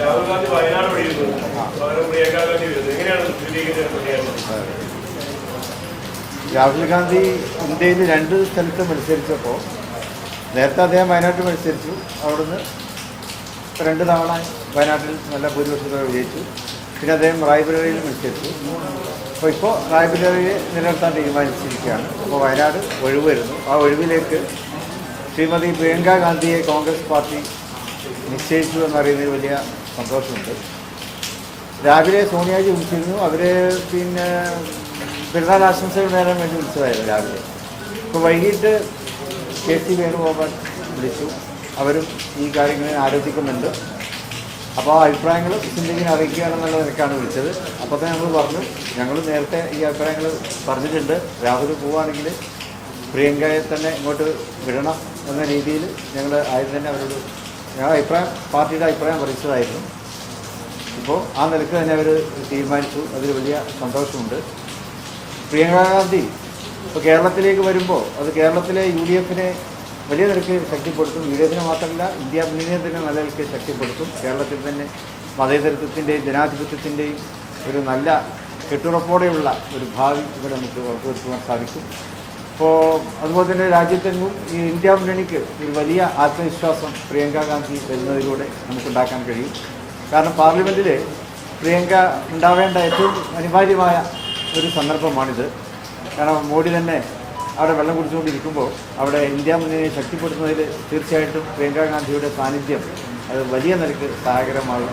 രാഹുൽ ഗാന്ധി വയനാട് ഒഴിയുന്നു പകരം പ്രിയങ്ക ഗാന്ധി വരുന്നു എങ്ങനെയാണ് രാഹുൽ ഗാന്ധി ഇന്ത്യയിൽ രണ്ട് സ്ഥലത്ത് മത്സരിച്ചപ്പോൾ നേരത്തെ അദ്ദേഹം വയനാട്ടിൽ മത്സരിച്ചു. അവിടുന്ന് രണ്ട് തവണ വയനാട്ടിൽ നല്ല ഭൂരിപക്ഷത്തോടെ വിജയിച്ചു. പിന്നെ അദ്ദേഹം റായ്ബറേലിയിൽ മത്സരിച്ചു. അപ്പോൾ ഇപ്പോൾ റായ്ബറേലിയെ നിലനിർത്താൻ തീരുമാനിച്ചിരിക്കുകയാണ്. അപ്പോൾ വയനാട് ഒഴിവ് വരുന്നു. ആ ഒഴിവിലേക്ക് ശ്രീമതി പ്രിയങ്ക ഗാന്ധിയെ കോൺഗ്രസ് പാർട്ടി നിശ്ചയിച്ചു എന്നറിയുന്നതിൽ വലിയ സന്തോഷമുണ്ട്. രാവിലെ സോണിയാജി വിളിച്ചിരുന്നു. അവർ പിന്നെ പെരുന്നാൾ ആശംസകൾ നേരാൻ വേണ്ടി വിളിച്ചതായിരുന്നു രാവിലെ. ഇപ്പോൾ വൈകിട്ട് കെ സി വേണുഗോപാൽ വിളിച്ചു. അവരും ഈ കാര്യങ്ങളെ ആലോചിക്കുന്നുണ്ട്. അപ്പോൾ ആ അഭിപ്രായങ്ങൾ ചിന്തിക്കാൻ അറിയിക്കുകയാണെന്നുള്ള നിലക്കാണ് വിളിച്ചത്. അപ്പോൾ തന്നെ നമ്മൾ പറഞ്ഞു ഞങ്ങൾ നേരത്തെ ഈ അഭിപ്രായങ്ങൾ പറഞ്ഞിട്ടുണ്ട്. രാഹുൽ പോവുകയാണെങ്കിൽ പ്രിയങ്കയെ തന്നെ ഇങ്ങോട്ട് വിടണം എന്ന രീതിയിൽ ഞങ്ങൾ ആദ്യം തന്നെ അവരോട് ഞങ്ങളുടെ അഭിപ്രായം പാർട്ടിയുടെ അഭിപ്രായം അറിയിച്ചതായിരുന്നു. ഇപ്പോൾ ആ നിലയ്ക്ക് തന്നെ അവർ തീരുമാനിച്ചു. അതിൽ വലിയ സന്തോഷമുണ്ട്. പ്രിയങ്ക ഗാന്ധി ഇപ്പോൾ കേരളത്തിലേക്ക് വരുമ്പോൾ അത് കേരളത്തിലെ യു ഡി എഫിനെ വലിയ നിരക്ക് ശക്തിപ്പെടുത്തും. യു ഡി എഫിനെ മാത്രമല്ല ഇന്ത്യ മുന്നണിയെ തന്നെ നല്ല നിലയ്ക്ക് ശക്തിപ്പെടുത്തും. കേരളത്തിൽ തന്നെ മതേതരത്വത്തിന്റെയും ജനാധിപത്യത്തിന്റെയും ഒരു നല്ല കെട്ടുറപ്പോടെയുള്ള ഒരു ഭാവി ഇവിടെ നമുക്ക് ഉറപ്പുവരുത്തുവാൻ സാധിക്കും. അപ്പോൾ അതുപോലെ തന്നെ രാജ്യത്തെങ്ങും ഈ ഇന്ത്യ മുന്നണിക്ക് ഒരു വലിയ ആത്മവിശ്വാസം പ്രിയങ്ക ഗാന്ധി വരുന്നതിലൂടെ നമുക്കുണ്ടാക്കാൻ കഴിയും. കാരണം പാർലമെന്റിൽ പ്രിയങ്ക ഉണ്ടാവേണ്ട ഏറ്റവും അനിവാര്യമായ ഒരു സന്ദർഭമാണിത്. കാരണം മോഡി തന്നെ അവിടെ വെള്ളം കുടിച്ചുകൊണ്ടിരിക്കുമ്പോൾ അവിടെ ഇന്ത്യ മുന്നണിയെ ശക്തിപ്പെടുത്തുന്നതിൽ തീർച്ചയായിട്ടും പ്രിയങ്ക ഗാന്ധിയുടെ സാന്നിധ്യം അത് വലിയ നിലയ്ക്ക് സഹായകരമാകും.